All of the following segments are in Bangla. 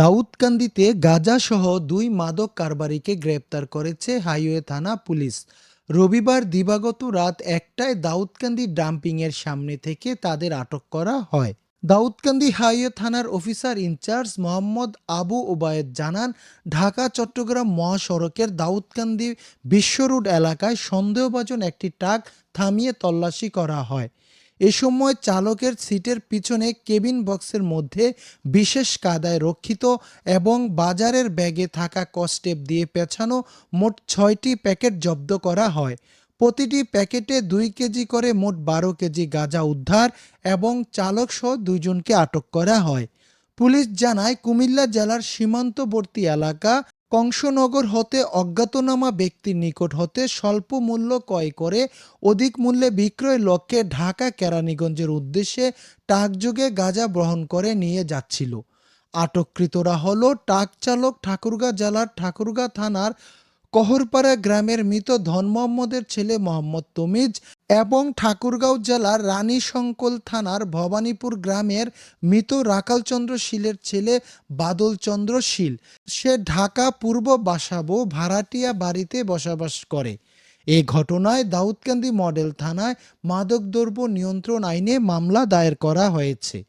দাউদকান্দিতে গাঁজাসহ দুই মাদক কারবারিকে গ্রেপ্তার করেছে হাইওয়ে থানা পুলিশ। রবিবার দিবাগত রাত একটায় দাউদকান্দি ডাম্পিংয়ের সামনে থেকে তাদের আটক করা হয়। দাউদকান্দি হাইওয়ে থানার officer in charge Mohammad Abu Obayed জানান, ঢাকা, চট্টগ্রাম মহাসড়কের দাউদকান্দি বিশ্ব রোড এলাকায় সন্দেহভাজন একটি ট্রাক থামিয়ে তল্লাশি করা হয়। এ সময় চালকের সিটের পিছনে কেবিন বক্সের মধ্যে বিশেষ কাদায় রক্ষিত এবং বাজারের ব্যাগে থাকা কস্টেপ দিয়ে পেছানো মোট ছয়টি প্যাকেট জব্দ করা হয়। প্রতিটি প্যাকেটে দুই কেজি করে মোট বারো কেজি গাঁজা উদ্ধার এবং চালকসহ দুইজনকে আটক করা হয়। পুলিশ জানায়, কুমিল্লা জেলার সীমান্তবর্তী এলাকা কংসনগর হতে অজ্ঞাতনামা ব্যক্তির নিকট হতে স্বল্প মূল্য ক্রয় করে অধিক মূল্যে বিক্রয় লক্ষ্যে ঢাকা কেরানীগঞ্জের উদ্দেশ্যে টাকযোগে গাঁজা বহন করে নিয়ে যাচ্ছিল। আটককৃতরা হল ট্রাক চালক ঠাকুরগাঁ জেলার ঠাকুরগাঁ থানার কহরপাড়া গ্রামের মৃত ধন মোহাম্মদের ছেলে মোহাম্মদ তমিজ এবং ঠাকুরগাঁও জেলার রানী শঙ্কল থানার ভবানীপুর গ্রামের মৃত রাকালচন্দ্র শীলের ছেলে বাদলচন্দ্র শীল। সে ঢাকা পূর্ব বাসাবো ভাড়াটিয়া বাড়িতে বসবাস করে। এ ঘটনায় দাউদকান্দি মডেল থানায় মাদকদ্রব্য নিয়ন্ত্রণ আইনে মামলা দায়ের করা হয়েছে।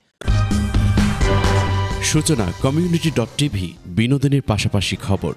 সূচনা কমিউনিটি ডট টিভি বিনোদনের পাশাপাশি খবর।